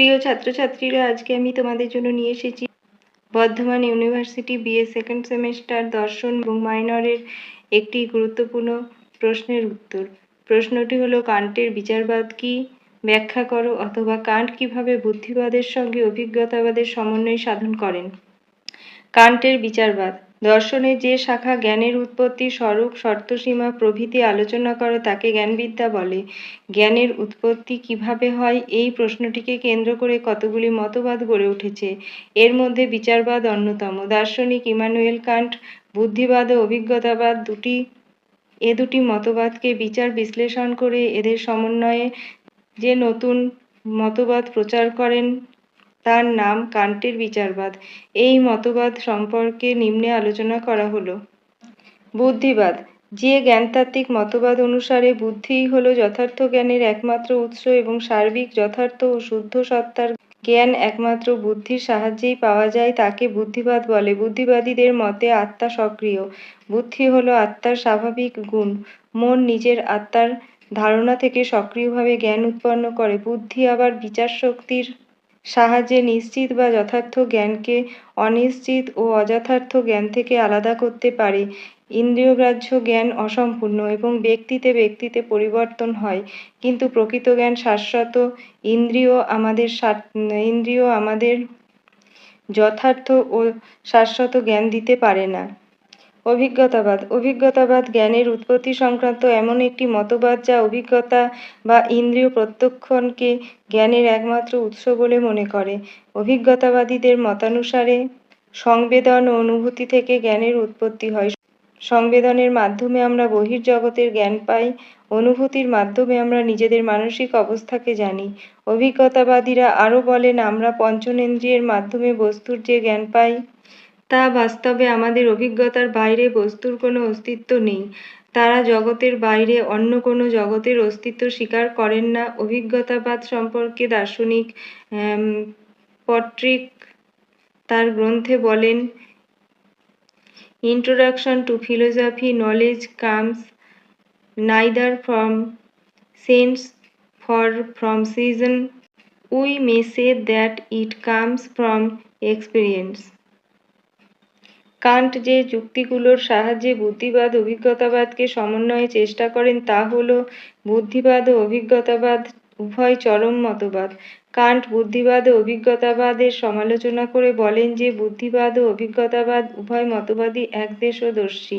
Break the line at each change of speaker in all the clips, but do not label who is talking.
প্রিয় ছাত্রছাত্রীরা, আজকে আমি তোমাদের জন্য নিয়ে এসেছি Bardhaman university BA second semester দর্শন এবং মাইনরের একটি গুরুত্বপূর্ণ প্রশ্নের উত্তর। প্রশ্নটি হলো, কান্টের বিচারবাদ কি? ব্যাখ্যা করো, অথবা কান্ট কীভাবে বুদ্ধিবাদের সঙ্গে অভিজ্ঞতাবাদের সমন্বয় সাধন করেন? কান্টের বিচারবাদ। দর্শনের যে শাখা জ্ঞানের উৎপত্তি স্বরূপ শর্তসীমা প্রভৃতি আলোচনা করে, তাকে জ্ঞানবিদ্যা বলে। জ্ঞানের উৎপত্তি কীভাবে হয়, এই প্রশ্নটিকে কেন্দ্র করে কতগুলি মতবাদ গড়ে উঠেছে। এর মধ্যে বিচারবাদ অন্যতম। দার্শনিক ইমানুয়েল কান্ট, বুদ্ধিবাদ ও অভিজ্ঞতাবাদ দুটি, এ দুটি মতবাদকে বিচার বিশ্লেষণ করে এদের সমন্বয়ে যে নতুন মতবাদ প্রচার করেন তার নাম কান্টের বিচারবাদ। এই মতবাদ সম্পর্কে নিম্নে আলোচনা করা হলো। বুদ্ধিবাদ। যে জ্ঞানতাত্ত্বিক মতবাদ অনুসারে বুদ্ধিই হল যথার্থ জ্ঞানের একমাত্র উৎস এবং সার্বিক যথার্থ ও শুদ্ধ সত্তার জ্ঞান একমাত্র বুদ্ধির সাহায্যেই পাওয়া যায় তাকে বুদ্ধিবাদ বলে। বুদ্ধিবাদীদের মতে আত্মা সক্রিয়। বুদ্ধি হল আত্মার স্বাভাবিক গুণ। মন নিজের আত্মার ধারণা থেকে সক্রিয়ভাবে জ্ঞান উৎপন্ন করে। বুদ্ধি আবার বিচার শক্তির সাহায্যে নিশ্চিত বা যথার্থ জ্ঞানকে অনিশ্চিত ও অযথার্থ জ্ঞান থেকে আলাদা করতে পারে। ইন্দ্রিয়গ্রাহ্য জ্ঞান অসম্পূর্ণ এবং ব্যক্তিতে ব্যক্তিতে পরিবর্তন হয়। কিন্তু প্রকৃত জ্ঞান শাশ্বত, ইন্দ্রিয় আমাদের ইন্দ্রিয় আমাদের যথার্থ ও শাশ্বত জ্ঞান দিতে পারে না। অভিজ্ঞতাবাদ। অভিজ্ঞতাবাদ জ্ঞানের উৎপত্তি সংক্রান্ত এমন একটি মতবাদ যা অভিজ্ঞতা বা ইন্দ্রিয় প্রত্যক্ষণকে জ্ঞানের একমাত্র উৎস বলে মনে করে। অভিজ্ঞতাবাদীদের মতানুসারে সংবেদন ও অনুভূতি থেকে জ্ঞানের উৎপত্তি হয়। সংবেদনের মাধ্যমে আমরা বহির্জগতের জ্ঞান পাই, অনুভূতির মাধ্যমে আমরা নিজেদের মানসিক অবস্থাকে জানি। অভিজ্ঞতাবাদীরা আরও বলেন, আমরা পঞ্চনেন্দ্রিয়ের মাধ্যমে বস্তুর যে জ্ঞান পাই তা বাস্তবে আমাদের অভিজ্ঞতার বাইরে বস্তুর কোনো অস্তিত্ব নেই। তারা জগতের বাইরে অন্য কোনো জগতের অস্তিত্ব স্বীকার করেন না। অভিজ্ঞতাবাদ সম্পর্কে দার্শনিক পট্রিক তার গ্রন্থে বলেন introduction to philosophy knowledge comes neither from sense for from season we may say that it comes from experience Kant যে যুক্তিগুলোর সাহায্যে বুদ্ধিবাদ, অভিজ্ঞতাবাদকে সমন্বয়ে চেষ্টা করেন, তা হল বুদ্ধিবাদ ও অভিজ্ঞতাবাদ উভয় চরম মতবাদ। কান্ট বুদ্ধিবাদ ও অভিজ্ঞতাবাদের সমালোচনা করে বলেন যে, বুদ্ধিবাদ ও অভিজ্ঞতাবাদ উভয় মতবাদই একদেশদর্শী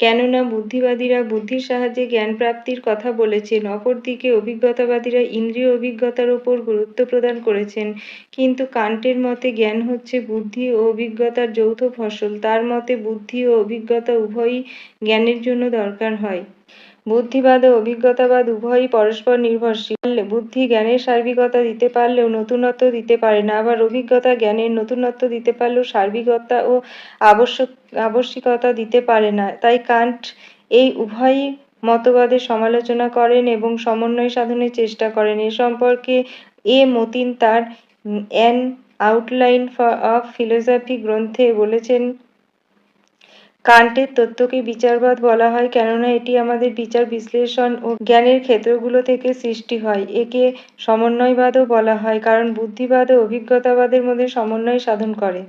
কেননা বুদ্ধিবাদীরা বুদ্ধির সাহায্যে জ্ঞান প্রাপ্তির কথা বলেছেন, অপরদিকে অভিজ্ঞতাবাদীরা ইন্দ্রিয় অভিজ্ঞতার ওপর গুরুত্ব প্রদান করেছেন। কিন্তু কান্টের মতে জ্ঞান হচ্ছে বুদ্ধি ও অভিজ্ঞতার যৌথ ফসল। তার মতে বুদ্ধি ও অভিজ্ঞতা উভয়ই জ্ঞানের জন্য দরকার হয়। বুদ্ধিবাদ ও অভিজ্ঞতাবাদ উভয়ই পরস্পর নির্ভরশীল। বুদ্ধি জ্ঞানের সার্বিকতা দিতে পারলেও নতুনত্ব দিতে পারে না। আবার অভিজ্ঞতা জ্ঞানের নতুনত্ব দিতে পারলেও সার্বিকতা ও আবশ্যক, আবশ্যিকতা দিতে পারে না। তাই কান্ট এই উভয়ই মতবাদের সমালোচনা করেন এবং সমন্বয় সাধনের চেষ্টা করেন। এ সম্পর্কে এ মতিন তার অ্যান আউটলাইন অফ ফিলোসফি গ্রন্থে বলেছেন কান্টের তত্ত্বকে বিচারবাদ বলা হয়, কেননা এটি আমাদের বিচার, বিশ্লেষণ ও জ্ঞানের ক্ষেত্রগুলো থেকে সৃষ্টি হয়। একে সমন্বয়বাদও বলা হয়, কারণ বুদ্ধিবাদ ও অভিজ্ঞতাবাদের মধ্যে সমন্বয় সাধন করে।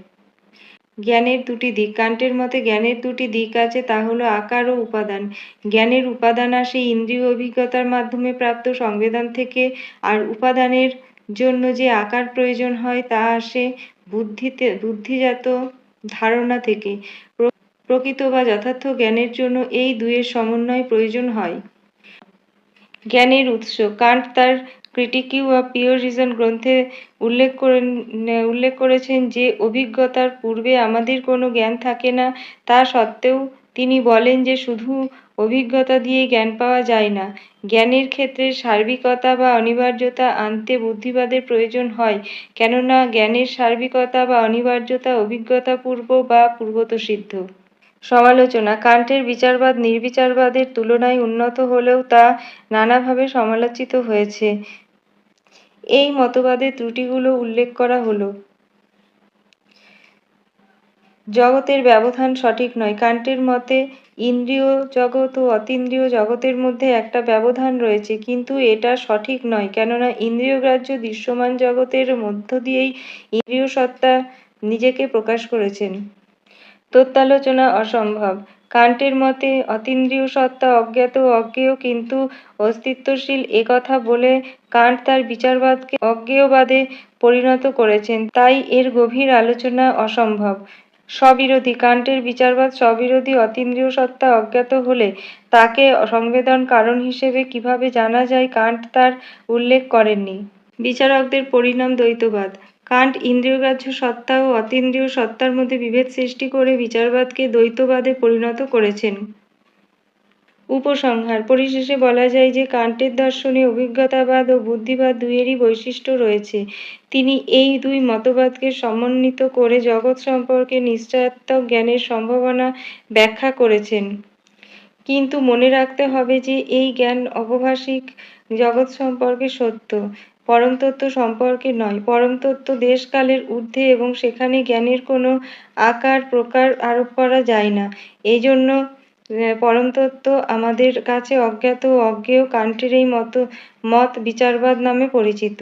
জ্ঞানের দুটি দিক, কান্টের মতে জ্ঞানের দুটি দিক আছে, তা হলো আকার ও উপাদান। জ্ঞানের উপাদান আসে ইন্দ্রিয় অভিজ্ঞতার মাধ্যমে প্রাপ্ত সংবেদন থেকে, আর উপাদানের জন্য যে আকার প্রয়োজন হয়, তা আসে বুদ্ধিতে, বুদ্ধিজাত ধারণা থেকে। প্রকৃত বা যথার্থ জ্ঞানের জন্য এই দুয়ের সমন্বয় প্রয়োজন হয়। জ্ঞানের উৎস। কান্ট তার ক্রিটিকিউ অফ পিওর রিজন গ্রন্থে উল্লেখ করেন উল্লেখ করেছেন যে, অভিজ্ঞতার পূর্বে আমাদের কোনো জ্ঞান থাকে না, তা সত্ত্বেও তিনি বলেন যে, শুধু অভিজ্ঞতা দিয়ে জ্ঞান পাওয়া যায় না। জ্ঞানের ক্ষেত্রে সার্বিকতা বা অনিবার্যতা আনতে বুদ্ধিবাদের প্রয়োজন হয়, কেননা জ্ঞানের সার্বিকতা বা অনিবার্যতা অভিজ্ঞতা পূর্ব বা পূর্বতসিদ্ধ সমালোচনা। কান্টের বিচারবাদ নির্বিচারবাদের তুলনায় উন্নত হলেও তা নানাভাবে সমালোচিত হয়েছে। এই মতবাদের ত্রুটিগুলো উল্লেখ করা হলো। জগতের ব্যবধান সঠিক নয়। কান্টের মতে, ইন্দ্রিয় জগৎ ও অতীন্দ্রিয় জগতের মধ্যে একটা ব্যবধান রয়েছে, কিন্তু এটা সঠিক নয়। কেননা, ইন্দ্রিয় ইন্দ্রিয়গ্রাহ্য দৃশ্যমান জগতের মধ্য দিয়েই ইন্দ্রিয় সত্তা নিজেকে প্রকাশ করেছেন। তত্ত্বালোচনা অসম্ভব। কান্টের মতে, অতীন্দ্রিয় সত্তা অজ্ঞাত অজ্ঞেয়, কিন্তু অস্তিত্বশীল একথা বলে কান্ট তার বিচারবাদকে অজ্ঞেয়বাদে পরিণত করেছেন। তাই এর গভীর আলোচনা অসম্ভব। স্ববিরোধী, কান্টের বিচারবাদ স্ববিরোধী অতীন্দ্রিয় সত্তা অজ্ঞাত হলে তাকে সংবেদন কারণ হিসেবে কীভাবে জানা যায় কান্ট তার উল্লেখ করেননি? বিচারকদের পরিণাম দ্বৈতবাদ। কান্ট ইন্দ্রিয়গ্রাহ্য সত্তা ও অতীন্দ্রিয় সত্তার মধ্যে বিভেদ সৃষ্টি করে বিচারবাদকে দ্বৈতবাদে পরিণত করেছেন। উপসংহার। পরিশেষে বলা যায় যে কান্টের দর্শনে অভিজ্ঞতাবাদ ও বুদ্ধিবাদ দুইয়েরই বৈশিষ্ট্য রয়েছে। তিনি এই দুই মতবাদকে সমন্বিত করে জগৎ সম্পর্কে নিশ্চয়াত্মক জ্ঞানের সম্ভাবনা ব্যাখ্যা করেছেন। কিন্তু মনে রাখতে হবে যে এই জ্ঞান অবভাষিক জগৎ সম্পর্কে সত্য। পরমতত্ত্ব সম্পর্কে নয়। পরমতত্ত্ব দেশকালের ঊর্ধ্বে এবং সেখানে জ্ঞানের কোনো আকার, প্রকার আরোপ করা যায় না। এই জন্য পরমতত্ত্ব আমাদের কাছে অজ্ঞাত ও অজ্ঞেয় কান্টের এই মত মত বিচারবাদ নামে পরিচিত।